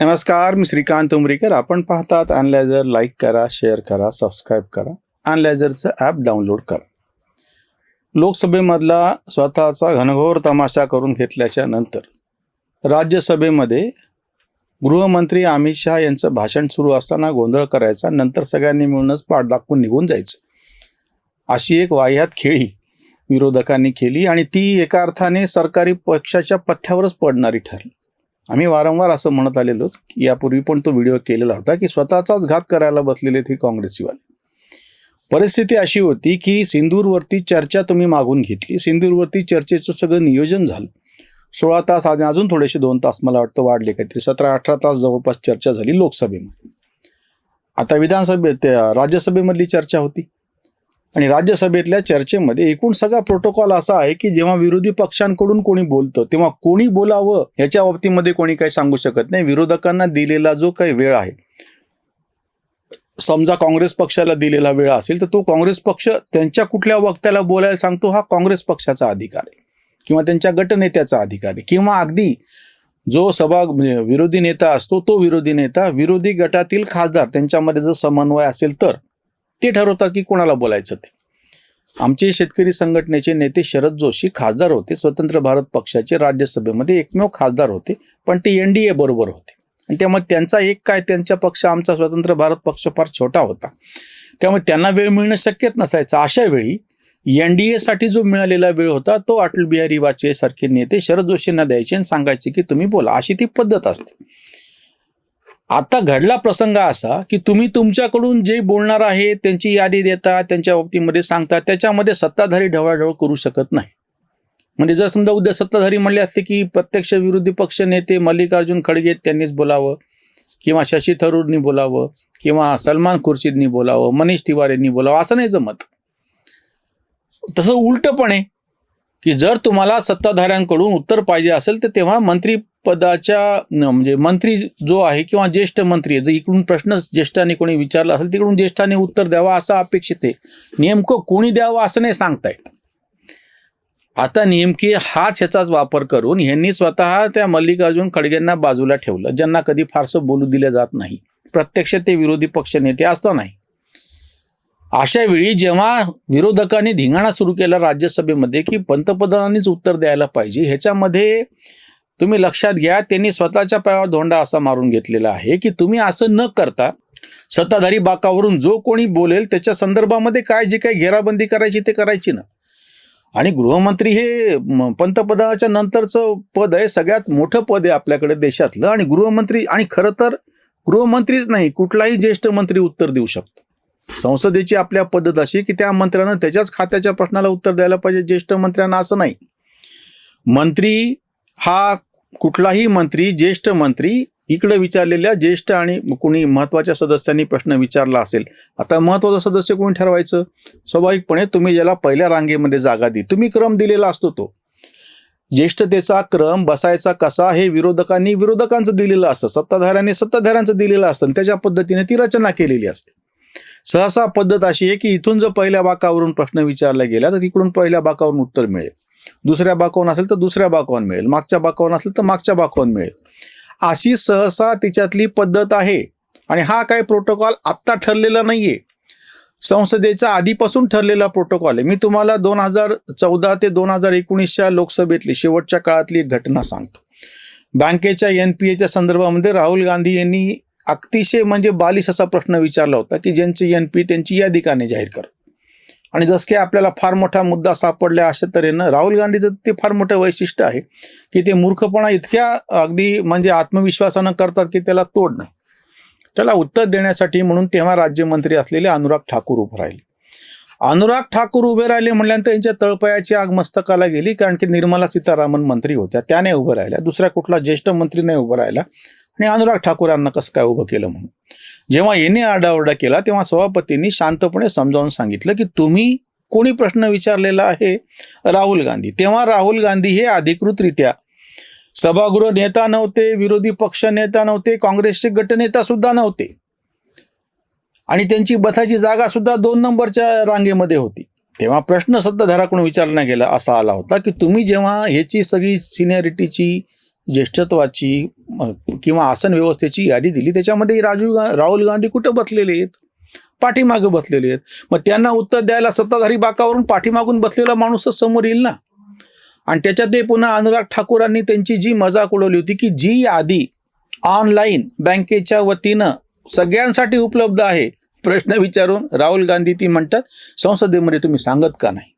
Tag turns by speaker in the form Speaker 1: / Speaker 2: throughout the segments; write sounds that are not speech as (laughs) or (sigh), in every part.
Speaker 1: नमस्कार मी श्रीकांत उमरीकर. आपण पाहतात अनलायझर लाईक करा शेअर करा सबस्क्राईब करा. अनलायझरचं ॲप डाउनलोड करा. लोकसभेमधला स्वतःचा घनघोर तमाशा करून घेतल्याच्या नंतर राज्यसभेमध्ये गृहमंत्री अमित शहा यांचं भाषण सुरू असताना गोंधळ करायचा नंतर सगळ्यांनी मिळूनच पाठ दाखवून निघून जायचं. अशी एक वाह्यात खेळी विरोधकांनी केली आणि ती एका अर्थाने सरकारी पक्षाच्या पथ्यावरच पडणारी ठरली. आम्ही वारंवार असं म्हणत आलेलो की यापूर्वी पण तो व्हिडिओ केलेला होता की स्वतःचाच घात करायला बसलेले ते काँग्रेसीवाले. परिस्थिती अशी होती की सिंदूरवरती चर्चा तुम्ही मागून घेतली. सिंदूरवरती चर्चेचं सगळं नियोजन झालं. सोळा तास आणि अजून थोडेसे दोन तास मला वाटतं वाढले काहीतरी. सतरा अठरा तास जवळपास चर्चा झाली लोकसभेमध्ये. आता विधानसभेत राज्यसभेमधली चर्चा होती. आणि राज्यसभेतल्या चर्चेमध्ये एकूण सगळा प्रोटोकॉल असा आहे की जेव्हा विरोधी पक्षांकडून कोणी बोलतं तेव्हा कोणी बोलावं याच्या बाबतीमध्ये कोणी काही सांगू शकत नाही. विरोधकांना दिलेला जो काही वेळ आहे समजा काँग्रेस पक्षाला दिलेला वेळ असेल तर तो काँग्रेस पक्ष त्यांच्या कुठल्या वक्त्याला बोलायला सांगतो? हा काँग्रेस पक्षाचा अधिकार आहे किंवा त्यांच्या गटनेत्याचा अधिकार आहे. किंवा अगदी जो सभा म्हणजे विरोधी नेता असतो तो विरोधी नेता विरोधी गटातील खासदार त्यांच्यामध्ये जर समन्वय असेल तर ते ठरवतात की कोणाला बोलायचं ते. आमचे शेतकरी संघटनेचे नेते शरद जोशी खासदार होते स्वतंत्र भारत पक्षाचे राज्यसभेमध्ये एकमेव खासदार होते पण ते एन डी ए बरोबर होते. आणि त्यामुळे त्यांचा एक काय त्यांचा पक्ष आमचा स्वतंत्र भारत पक्ष फार छोटा होता. त्यामुळे त्यांना वेळ मिळणं शक्यच नसायचं. अशा वेळी एन डी एसाठी जो मिळालेला वेळ होता तो अटल बिहारी वाजपेयी सारखे नेते शरद जोशींना द्यायचे आणि सांगायचे की तुम्ही बोला अशी ती पद्धत असते. आता घडला प्रसंग असा की तुम्ही तुमच्याकडून जे बोलणार आहे त्यांची यादी देता त्यांच्या बाबतीमध्ये सांगता त्याच्यामध्ये सत्ताधारी ढवळाढवळ करू शकत नाही. म्हणजे जर समजा उद्या सत्ताधारी म्हणले असते की प्रत्यक्ष विरोधी पक्ष नेते मल्लिकार्जुन खडगे त्यांनीच बोलावं किंवा शशी थरूरनी बोलावं किंवा सलमान खुर्शीदनी बोलावं मनीष तिवारींनी बोलावं असं नाही जमत. तसं उलटं पण आहे की जर तुम्हाला सत्ताधाऱ्यांकडून उत्तर पाहिजे असेल तर तेव्हा मंत्री पदाच्या म्हणजे मंत्री जो आहे किंवा ज्येष्ठ मंत्री जर इकडून प्रश्न ज्येष्ठाने कोणी विचारला असेल तिकडून ज्येष्ठाने उत्तर द्यावा असं अपेक्षित आहे. नेमकं कोणी द्यावं असं नाही सांगतायत. आता नेमकी हाच ह्याचाच वापर करून ह्यांनी स्वतः त्या मल्लिकार्जुन खडगेंना बाजूला ठेवलं ज्यांना कधी फारसं बोलू दिलं जात नाही. प्रत्यक्ष ते विरोधी पक्ष नेते असतानाही. अशा वेळी जेव्हा विरोधकांनी धिंगाणा सुरू केला राज्यसभेमध्ये की पंतप्रधानांनीच उत्तर द्यायला पाहिजे ह्याच्यामध्ये तुम्ही लक्षात घ्या त्यांनी स्वतःच्या पायावर धोंडा असा मारून घेतलेला आहे की तुम्ही असं न करता सत्ताधारी बाकावरून जो कोणी बोलेल त्याच्या संदर्भामध्ये काय जे काही घेराबंदी करायची ते करायची ना. आणि गृहमंत्री हे पंतप्रधानाच्या नंतरचं पद आहे सगळ्यात मोठं पद आहे आपल्याकडे देशातलं. आणि गृहमंत्री आणि खरं तर गृहमंत्रीच नाही कुठलाही ज्येष्ठ मंत्री उत्तर देऊ शकतो. संसदेची आपल्या पद्धत अशी की त्या मंत्र्यानं त्याच्याच खात्याच्या प्रश्नाला उत्तर द्यायला पाहिजे ज्येष्ठ मंत्र्यांना असं नाही. मंत्री हा कुठलाही मंत्री ज्येष्ठ मंत्री इकडे विचारलेल्या ज्येष्ठ आणि कोणी महत्त्वाच्या सदस्यांनी प्रश्न विचारला असेल आता महत्त्वाचा सदस्य कोणी ठरवायचं? स्वाभाविकपणे तुम्ही ज्याला पहिल्या रांगेमध्ये जागा दी तुम्ही क्रम दिलेला असतो तो. ज्येष्ठतेचा क्रम बसायचा कसा हे विरोधकांनी विरोधकांचं दिलेलं असतं सत्ताधाऱ्यांनी सत्ताधाऱ्यांचं दिलेलं असतं आणि त्याच्या पद्धतीने ती रचना केलेली असते. सहसा पद्धत अशी आहे की इथून जर पहिल्या बाकावरून प्रश्न विचारला गेला तर तिकडून पहिल्या बाकावरून उत्तर मिळेल. दुसऱ्या बाकावून असेल तर दुसऱ्या बाकावरून मिळेल. मागच्या बाकावरून असेल तर मागच्या बाकावरून मिळेल. अशी सहसा तिच्यातली पद्धत आहे. आणि हा काय प्रोटोकॉल आत्ता ठरलेला नाहीये. संसदेचा आधीपासून ठरलेला प्रोटोकॉल आहे. मी तुम्हाला दोन हजार चौदा ते दोन हजार एकोणीसच्या लोकसभेतली शेवटच्या काळातली एक घटना सांगतो. बँकेच्या एन पी एच्या संदर्भामध्ये राहुल गांधी यांनी अतिशय म्हणजे बालिश असा प्रश्न विचारला होता की ज्यांची एन पी त्यांची यादी का नाही जाहीर कर आणि जसं की आपल्याला फार मोठा मुद्दा सापडला अशा तऱ्हेनं राहुल गांधीचं ते फार मोठं वैशिष्ट्य आहे की ते मूर्खपणा इतक्या अगदी म्हणजे आत्मविश्वासानं करतात की त्याला तोड नाही. त्याला उत्तर देण्यासाठी म्हणून तेव्हा राज्यमंत्री असलेले अनुराग ठाकूर उभे राहिले. अनुराग ठाकूर उभे राहिले म्हणल्यानंतर त्यांच्या तळपयाची आग मस्तकाला गेली कारण की निर्मला सीतारामन मंत्री होत्या त्याने उभं राहिल्या. दुसऱ्या कुठला ज्येष्ठ मंत्री नाही उभं राहिला. आणि अनुराग ठाकूर यांना कसं काय उभं केलं म्हणून? जेव्हा यांनी आरडाओरडा केला तेव्हा सभापतींनी शांतपणे समजावून सांगितलं की तुम्ही कोणी प्रश्न विचारलेला आहे? राहुल गांधी. तेव्हा राहुल गांधी हे अधिकृतरित्या सभागृह नेता नव्हते विरोधी पक्ष नेता नव्हते काँग्रेसचे गटनेता सुद्धा नव्हते. आणि त्यांची बसायची जागा सुद्धा दोन नंबरच्या रांगेमध्ये होती. तेव्हा प्रश्न सत्ताधाराकडून विचारला गेला असा आला होता की तुम्ही जेव्हा ह्याची सगळी सिनियरिटीची ज्येष्ठत्वाची किंवा आसन व्यवस्थेची यादी दिली. त्याच्यामध्ये राजीव गा राहुल गांधी कुठं बसलेले आहेत? पाठीमागे बसलेले आहेत. मग त्यांना उत्तर द्यायला सत्ताधारी बाकावरून पाठीमागून बसलेला माणूसच समोर येईल ना? आणि त्याच्यात ते पुन्हा अनुराग ठाकूरांनी त्यांची जी मजाक उडवली होती की जी यादी ऑनलाईन बँकेच्या वतीनं सगळ्यांसाठी उपलब्ध आहे. प्रश्न विचारून राहुल गांधी ती म्हणतात संसदेमध्ये तुम्ही सांगत का नाही?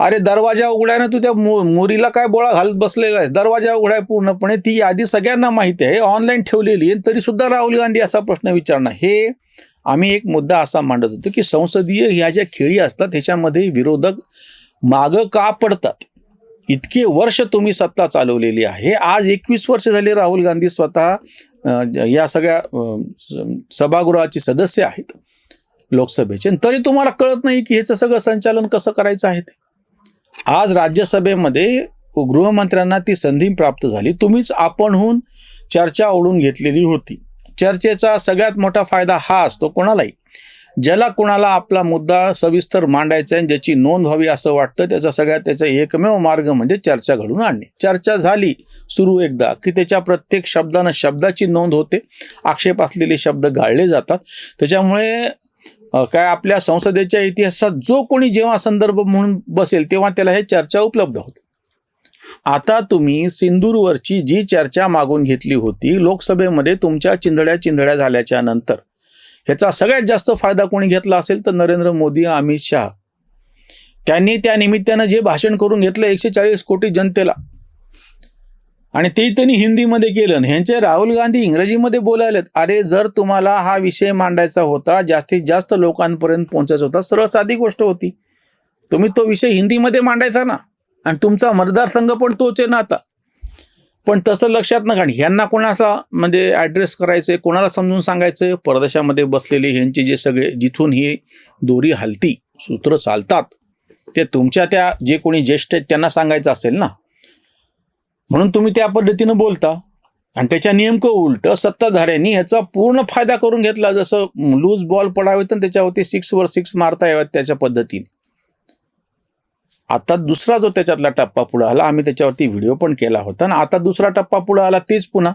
Speaker 1: अरे दरवाजा उघड्यानं तू त्या मोरीला काय बोळा घालत बसलेला आहे? दरवाजा उघडाय पूर्णपणे ती यादी सगळ्यांना माहिती आहे. ऑनलाईन ठेवलेली आहे. तरी सुद्धा राहुल गांधी असा प्रश्न विचारणं हे आम्ही एक मुद्दा असा मांडत होतो की संसदीय ह्या ज्या खेळी असतात ह्याच्यामध्ये विरोधक मागं का पडतात? इतके वर्ष तुम्ही सत्ता चालवलेली आहे. आज एकवीस वर्ष झाले राहुल गांधी स्वतः या सगळ्या स- सभागृहाचे सदस्य आहेत लोकसभेचे. तरी तुम्हाला कळत नाही की ह्याचं सगळं संचालन कसं करायचं आहे ते? आज राज्यसभेमध्ये गृहमंत्र्यांना ती संधी प्राप्त झाली. तुम्हीच आपणहून चर्चा ओढून घेतलेली होती. चर्चेचा सगळ्यात मोठा फायदा हा असतो कोणालाही. ज्याला कोणाला आपला मुद्दा सविस्तर मांडायचा आहे ज्याची नोंद व्हावी असं वाटतं त्याचा सगळ्यात त्याचा एकमेव मार्ग म्हणजे चर्चा घडून आणणे. चर्चा झाली सुरू एकदा की त्याच्या प्रत्येक शब्दानं शब्दाची नोंद होते. आक्षेप असलेले शब्द गाळले जातात. त्याच्यामुळे काय आपल्या संसदेच्या इतिहासात जो कोणी जेव्हा संदर्भ म्हणून बसेल तेव्हा त्याला हे चर्चा उपलब्ध होते. आता तुम्ही सिंदूरवरची जी चर्चा मागून घेतली होती लोकसभेमध्ये तुमच्या चिंधड्या चिंधड्या झाल्याच्यानंतर ह्याचा सगळ्यात जास्त फायदा कोणी घेतला असेल तर नरेंद्र मोदी अमित शहा. त्यांनी त्या निमित्तानं जे भाषण करून घेतलं एकशे चाळीस कोटी जनतेला आणि ते त्यांनी हिंदीमध्ये केलं. ह्यांचे राहुल गांधी इंग्रजीमध्ये बोलायलेत अरे जर तुम्हाला हा विषय मांडायचा होता जास्तीत जास्त लोकांपर्यंत पोहोचायचा होता सरळ साधी गोष्ट होती. तुम्ही तो विषय हिंदीमध्ये मांडायचा ना आणि तुमचा मतदारसंघ पण तोच आहे ना आता. पण तसं लक्षात न घाण ह्यांना कोणाला म्हणजे ॲड्रेस करायचं आहे कोणाला समजून सांगायचं परदेशामध्ये बसलेले ह्यांचे जे सगळे जिथून ही दोरी हलती सूत्र चालतात ते तुमच्या त्या जे कोणी ज्येष्ठ आहेत त्यांना सांगायचं असेल ना. म्हणून तुम्ही त्या पद्धतीनं बोलता. आणि त्याच्या नेमकं उलट सत्ताधाऱ्यांनी ह्याचा पूर्ण फायदा करून घेतला. जसं लूज बॉल पडावे तर त्याच्यावरती सिक्सवर सिक्स मारता याव्यात त्याच्या पद्धतीने. आता दुसरा जो त्याच्यातला टप्पा पुढे आला आम्ही त्याच्यावरती व्हिडिओ पण केला होता. आणि आता दुसरा टप्पा पुढे आला तेच पुन्हा.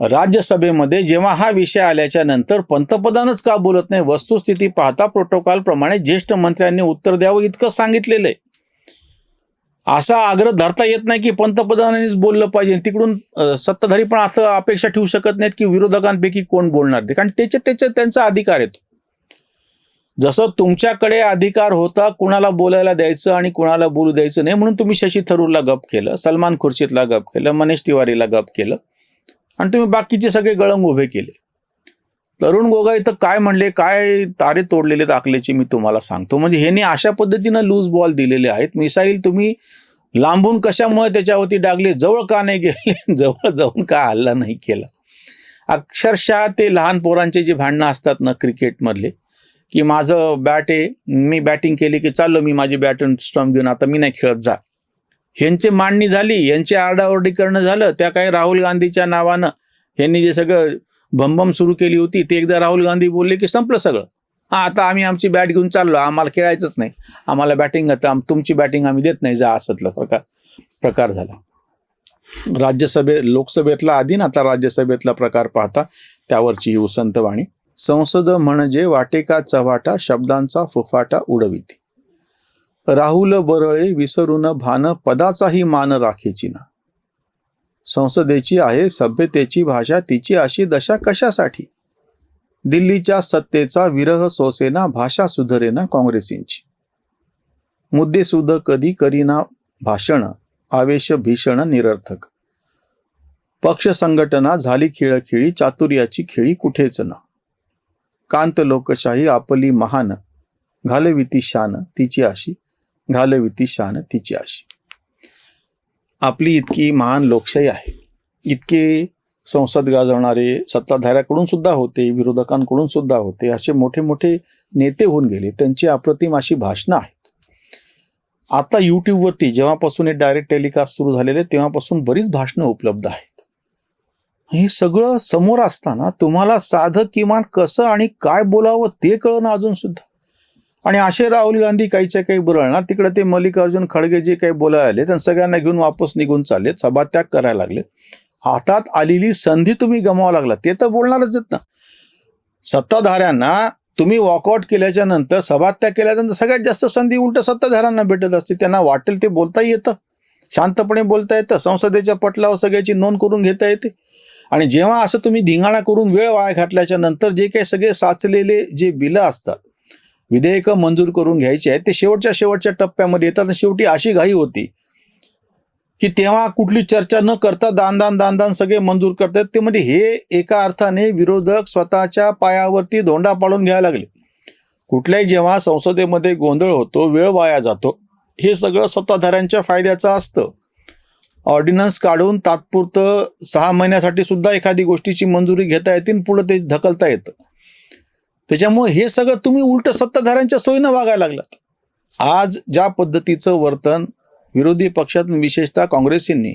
Speaker 1: राज्यसभेमध्ये जेव्हा हा विषय आल्याच्यानंतर पंतप्रधानच का बोलत नाही? वस्तुस्थिती पाहता प्रोटोकॉल प्रमाणे ज्येष्ठ मंत्र्यांनी उत्तर द्यावं इतकं सांगितलेलं आहे असा आग्रह धरता येत नाही की पंतप्रधानांनीच बोललं पाहिजे. तिकडून सत्ताधारी पण असं अपेक्षा ठेवू शकत नाहीत की विरोधकांपैकी कोण बोलणार ते. कारण त्याचे त्याचे त्यांचा अधिकार येतो. जसं तुमच्याकडे अधिकार होता कुणाला बोलायला द्यायचं आणि कुणाला बोलू द्यायचं नाही म्हणून तुम्ही शशी थरूरला गप केलं सलमान खुर्शीदला गप केलं मनीष तिवारीला गप केलं आणि तुम्ही बाकीचे सगळे गळंग उभे केले. तरुण गोगाई तर काय म्हणले काय तारे तोडलेले दाखल्याचे मी तुम्हाला सांगतो. म्हणजे ह्याने अशा पद्धतीनं लूज बॉल दिलेले आहेत. मिसाईल तुम्ही लांबून कशामुळे त्याच्यावरती डागले? जवळ का नाही गेले? (laughs) जवळ जाऊन का हल्ला नाही केला? अक्षरशः ते लहान पोरांचे जे भांडणं असतात ना क्रिकेटमधले की माझं बॅट आहे मी बॅटिंग केली की चाललो मी माझी बॅट अँड स्टम्प घेऊन आता मी नाही खेळत जा. ह्यांची मांडणी झाली यांची आरडाओरडी करणं झालं त्या काही राहुल गांधीच्या नावानं यांनी जे सगळं बमबम सुरू केली होती. ते एकदा राहुल गांधी बोलले की संपलं सगळं. हा आता आम्ही आमची बॅट घेऊन चाललो. आम्हाला खेळायचंच नाही. आम्हाला बॅटिंग आता तुमची बॅटिंग आम्ही देत नाही. जा असतला प्रकार प्रकार झाला. राज्यसभे लोकसभेतला आधी ना आता राज्यसभेतला प्रकार पाहता त्यावरची ही वसंतवाणी. संसद म्हणजे वाटेका चव्हाटा शब्दांचा फुफाटा उडविते. राहुल बरळे विसरून भान पदाचाही मान राखेची ना. संसदेची आहे सभ्यतेची भाषा तिची अशी दशा कशासाठी? दिल्लीच्या सत्तेचा विरह सोसेना भाषा सुधरेना काँग्रेसींची. मुद्देसुद कधी करीना भाषण आवेश भीषण निरर्थक. पक्ष संघटना झाली खिळखिळी चातुर्याची खेळी कुठेच ना. कांत लोकशाही आपली महान घालविती शान तिची अशी घालविती शान तिची अशी. आपली इतकी महान लोकशाही आहे. इतके संसद गाजवणारे सत्ताधाऱ्याकडून सुद्धा होते विरोधकांकडून सुद्धा होते असे मोठे मोठे नेते होऊन गेले. त्यांची अप्रतिम अशी भाषणं आहेत. आता यूट्यूबवरती जेव्हापासून हे डायरेक्ट टेलिकास्ट सुरू झालेले तेव्हापासून बरीच भाषणं उपलब्ध आहेत. हे सगळं समोर असताना तुम्हाला साधं किमान कसं आणि काय बोलावं ते कळणं अजून सुद्धा आणि असे राहुल गांधी काहीच्या काही बोलणार तिकडे ते मल्लिकार्जुन खडगे जे काही बोलायला आले त्यांना सगळ्यांना घेऊन वापस निघून चालले सभात्याग करायला लागले हातात आलेली संधी तुम्ही गमावा लागला ते तर बोलणारच आहेत ना. सत्ताधाऱ्यांना तुम्ही वॉकआउट केल्याच्यानंतर सभात्याग केल्यानंतर सगळ्यात जास्त संधी उलट सत्ताधाऱ्यांना भेटत असते. त्यांना वाटेल ते बोलता येतं. शांतपणे बोलता येतं. संसदेच्या पटलावर सगळ्याची नोंद करून घेता येते. आणि जेव्हा असं तुम्ही धिंगाणा करून वेळ वाया घातल्याच्या नंतर जे काही सगळे साचलेले जे बिलं असतात विधेयकं मंजूर करून घ्यायचे आहेत ते शेवटच्या शेवटच्या टप्प्यामध्ये येतात शेवटी अशी घाई होती की तेव्हा कुठली चर्चा न करता दान दान दान दान सगळे मंजूर करतात. ते म्हणजे हे एका अर्थाने विरोधक स्वतःच्या पायावरती धोंडा पाडून घ्यायला लागले. कुठल्याही जेव्हा संसदेमध्ये गोंधळ होतो वेळ वाया जातो हे सगळं सत्ताधाऱ्यांच्या फायद्याचं असतं. ऑर्डिनन्स काढून तात्पुरतं सहा महिन्यासाठी सुद्धा एखादी गोष्टीची मंजुरी घेता येते पुढं ते ढकलता येतं. त्याच्यामुळे हे सगळं तुम्ही उलट सत्ताधाऱ्यांच्या सोयीनं वागायला लागलात. आज ज्या पद्धतीचं वर्तन विरोधी पक्षात विशेषतः काँग्रेसींनी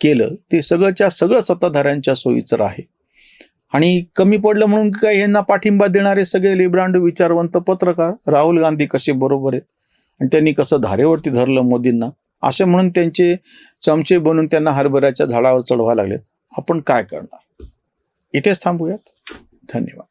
Speaker 1: केलं ते सगळंच्या सगळं सत्ताधाऱ्यांच्या सोयीचं आहे. आणि कमी पडलं म्हणून काय यांना पाठिंबा देणारे सगळे लिब्रांड विचारवंत पत्रकार राहुल गांधी कसे बरोबर आहेत? आणि त्यांनी कसं धारेवरती धरलं मोदींना? असे म्हणून त्यांचे चमचे बनून त्यांना हरभऱ्याच्या झाडावर चढवा लागलेत. आपण काय करणार? इथेच थांबूयात. धन्यवाद.